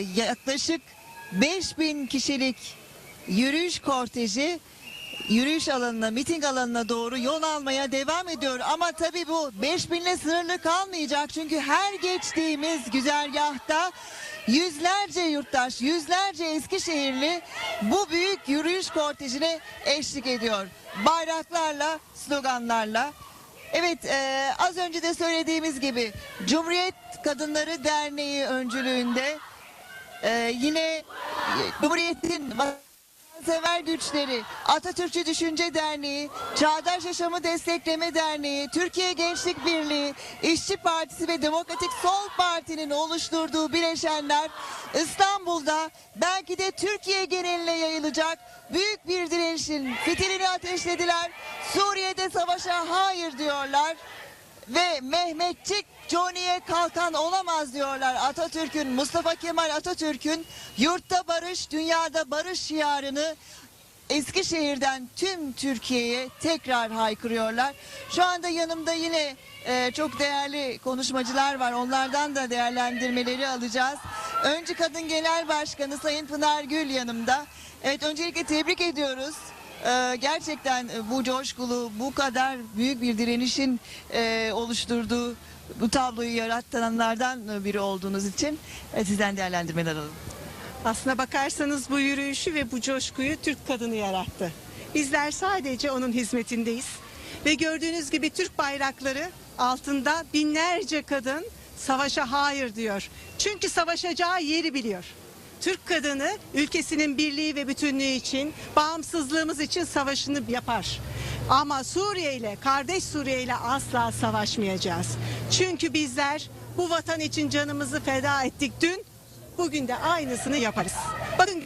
yaklaşık 5000 kişilik yürüyüş korteji yürüyüş alanına, miting alanına doğru yol almaya devam ediyor. Ama tabii bu 5000 ile sınırlı kalmayacak. Çünkü her geçtiğimiz güzergahta yüzlerce yurttaş, yüzlerce Eskişehirli bu büyük yürüyüş kortejine eşlik ediyor. Bayraklarla, sloganlarla. Evet e, az önce de söylediğimiz gibi Cumhuriyet Kadınları Derneği öncülüğünde e, yine Cumhuriyet'in sever güçleri, Atatürkçü Düşünce Derneği, Çağdaş Yaşamı Destekleme Derneği, Türkiye Gençlik Birliği, İşçi Partisi ve Demokratik Sol Parti'nin oluşturduğu bileşenler İstanbul'da belki de Türkiye geneline yayılacak büyük bir direnişin fitilini ateşlediler. Suriye'de savaşa hayır diyorlar ve Mehmetçik Johnny'ye kalkan olamaz diyorlar Atatürk'ün, Mustafa Kemal Atatürk'ün yurtta barış, dünyada barış şiarını Eskişehir'den tüm Türkiye'ye tekrar haykırıyorlar. Şu anda yanımda yine e, çok değerli konuşmacılar var. Onlardan da değerlendirmeleri alacağız. Öncü Kadın Genel Başkanı Sayın Pınar Gül yanımda. Evet öncelikle tebrik ediyoruz. Ee, gerçekten e, bu coşkulu, bu kadar büyük bir direnişin e, oluşturduğu bu tabloyu yaratanlardan biri olduğunuz için e, sizden değerlendirmeler alalım. Aslına bakarsanız bu yürüyüşü ve bu coşkuyu Türk kadını yarattı. Bizler sadece onun hizmetindeyiz. Ve gördüğünüz gibi Türk bayrakları altında binlerce kadın savaşa hayır diyor. Çünkü savaşacağı yeri biliyor. Türk kadını ülkesinin birliği ve bütünlüğü için, bağımsızlığımız için savaşını yapar. Ama Suriye ile, kardeş Suriye ile asla savaşmayacağız. Çünkü bizler bu vatan için canımızı feda ettik dün, bugün de aynısını yaparız. Bakın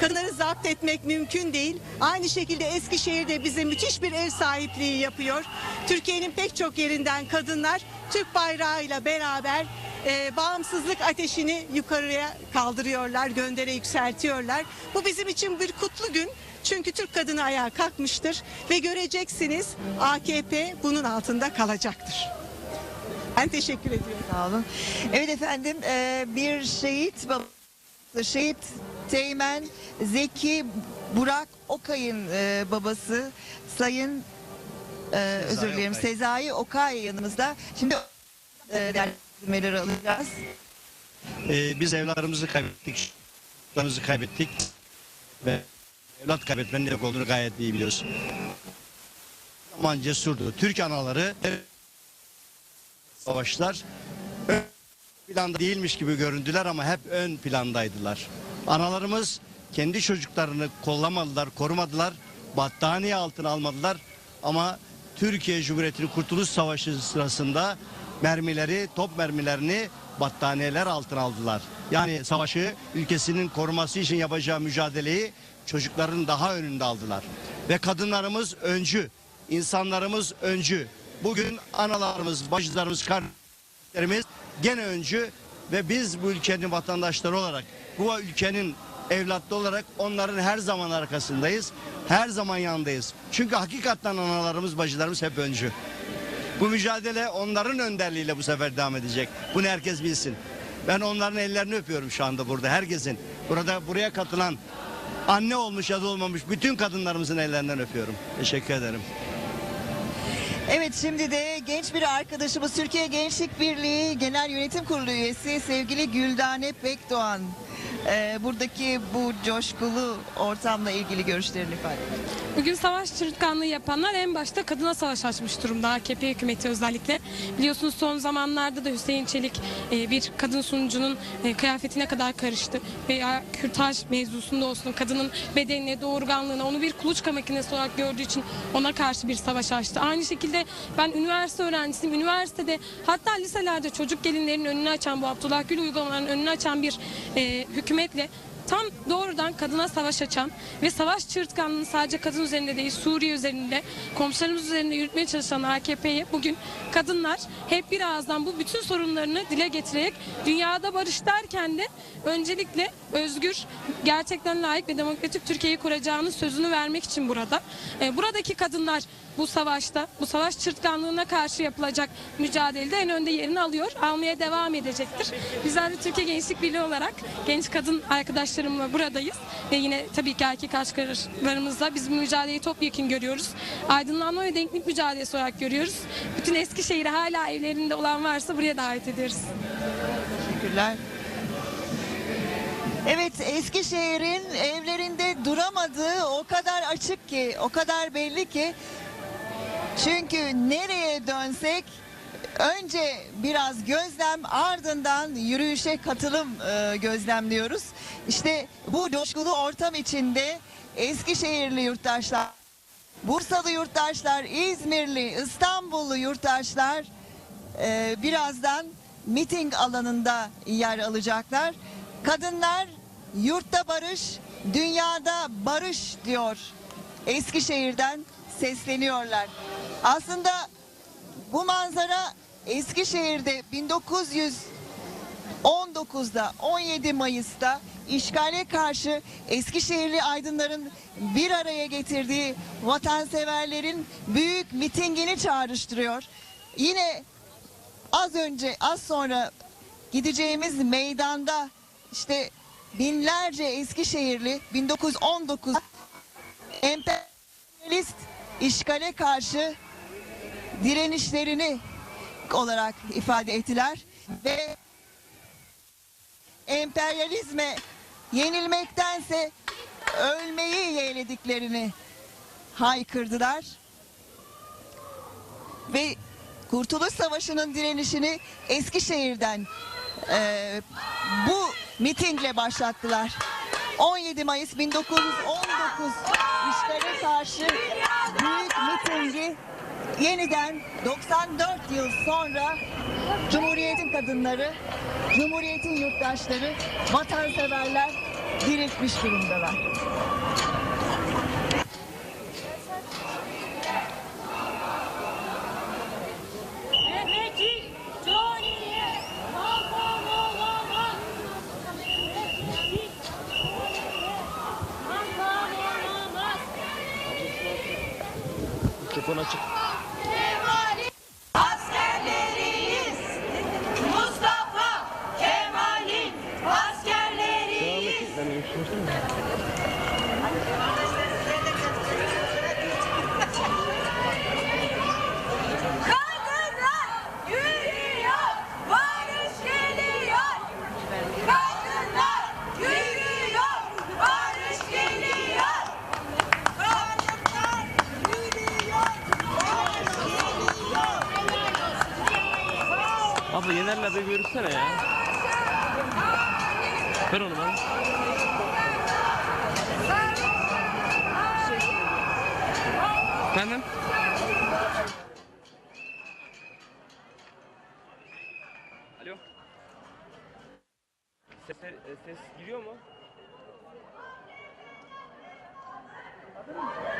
kadınları zapt etmek mümkün değil. Aynı şekilde Eskişehir'de bize müthiş bir ev sahipliği yapıyor. Türkiye'nin pek çok yerinden kadınlar Türk bayrağıyla beraber e, bağımsızlık ateşini yukarıya kaldırıyorlar, göndere yükseltiyorlar. Bu bizim için bir kutlu gün. Çünkü Türk kadını ayağa kalkmıştır ve göreceksiniz AKP bunun altında kalacaktır. Ben teşekkür ediyorum. Sağ olun. Evet efendim e, bir şehit babası, şehit Teğmen Zeki Burak Okay'ın e, babası Sayın e, özür dilerim. Sezai Okay yanımızda. Şimdi e, değerlendirmeleri alacağız. Ee, biz evlatlarımızı kaybettik, çocuklarımızı kaybettik ve evlat kaybetmenin ne olduğunu gayet iyi biliyoruz. Aman cesurdu. Türk anaları savaşlar ön planda değilmiş gibi göründüler ama hep ön plandaydılar. Analarımız kendi çocuklarını kollamadılar, korumadılar, battaniye altına almadılar ama Türkiye Cumhuriyeti'nin Kurtuluş Savaşı sırasında mermileri, top mermilerini battaniyeler altına aldılar. Yani savaşı ülkesinin koruması için yapacağı mücadeleyi çocukların daha önünde aldılar. Ve kadınlarımız öncü, insanlarımız öncü. Bugün analarımız, bacılarımız, kardeşlerimiz gene öncü ve biz bu ülkenin vatandaşları olarak, bu ülkenin evlatlı olarak onların her zaman arkasındayız. Her zaman yanındayız. Çünkü hakikaten analarımız, bacılarımız hep öncü. Bu mücadele onların önderliğiyle bu sefer devam edecek. Bunu herkes bilsin. Ben onların ellerini öpüyorum şu anda burada herkesin. Burada buraya katılan anne olmuş ya da olmamış bütün kadınlarımızın ellerinden öpüyorum. Teşekkür ederim. Evet şimdi de genç bir arkadaşımız Türkiye Gençlik Birliği Genel Yönetim Kurulu üyesi sevgili Güldane Pekdoğan. e, buradaki bu coşkulu ortamla ilgili görüşlerini ifade ediyor. Bugün savaş çırtkanlığı yapanlar en başta kadına savaş açmış durumda AKP hükümeti özellikle. Biliyorsunuz son zamanlarda da Hüseyin Çelik e, bir kadın sunucunun e, kıyafetine kadar karıştı. Veya kürtaj mevzusunda olsun kadının bedenine, doğurganlığına onu bir kuluçka makinesi olarak gördüğü için ona karşı bir savaş açtı. Aynı şekilde ben üniversite öğrencisiyim. Üniversitede hatta liselerde çocuk gelinlerin önünü açan bu Abdullah Gül uygulamalarının önünü açan bir e, hükümetle tam doğrudan kadına savaş açan ve savaş çığırtkanlığını sadece kadın üzerinde değil Suriye üzerinde, komşularımız üzerinde yürütmeye çalışan AKP'yi bugün kadınlar hep bir ağızdan bu bütün sorunlarını dile getirerek dünyada barış derken de öncelikle özgür, gerçekten layık ve demokratik Türkiye'yi kuracağını sözünü vermek için burada. E, buradaki kadınlar bu savaşta, bu savaş çırtkanlığına karşı yapılacak mücadelede en önde yerini alıyor, almaya devam edecektir. Bizler de Türkiye Gençlik Birliği olarak genç kadın arkadaşlarımla buradayız ve yine tabii ki erkek arkadaşlarımızla biz bu mücadeleyi topyekun görüyoruz. Aydınlanma ve denklik mücadelesi olarak görüyoruz. Bütün Eskişehir'e hala evlerinde olan varsa buraya davet ediyoruz. Teşekkürler. Evet Eskişehir'in evlerinde duramadığı o kadar açık ki, o kadar belli ki. Çünkü nereye dönsek önce biraz gözlem ardından yürüyüşe katılım e, gözlemliyoruz. İşte bu coşkulu ortam içinde Eskişehirli yurttaşlar, Bursalı yurttaşlar, İzmirli, İstanbullu yurttaşlar e, birazdan miting alanında yer alacaklar. Kadınlar yurtta barış, dünyada barış diyor. Eskişehir'den sesleniyorlar. Aslında bu manzara Eskişehir'de 1919'da 17 Mayıs'ta işgale karşı Eskişehirli aydınların bir araya getirdiği vatanseverlerin büyük mitingini çağrıştırıyor. Yine az önce az sonra gideceğimiz meydanda işte binlerce Eskişehirli 1919 emperyalist işgale karşı direnişlerini olarak ifade ettiler ve emperyalizme yenilmektense ölmeyi yeğlediklerini haykırdılar ve Kurtuluş Savaşı'nın direnişini Eskişehir'den eee, bu mitingle başlattılar. 17 Mayıs 1919 işgale karşı büyük mitingi yeniden 94 yıl sonra Cumhuriyet'in kadınları, Cumhuriyet'in yurttaşları, vatanseverler diriltmiş durumdalar. Mikrofon açık. Askerleriyiz. Mustafa Kemal'in askerleriyiz. Ben de konuşsana. Kadınlar yürüyor. Barış geliyor. Kadınlar yürüyor. Barış geliyor. Kadınlar yürüyor. Barış geliyor. Abla Yener'le bir görüşsene ya. Ver onu bana. Efendim? Alo. Ses, ses giriyor mu? AKP'den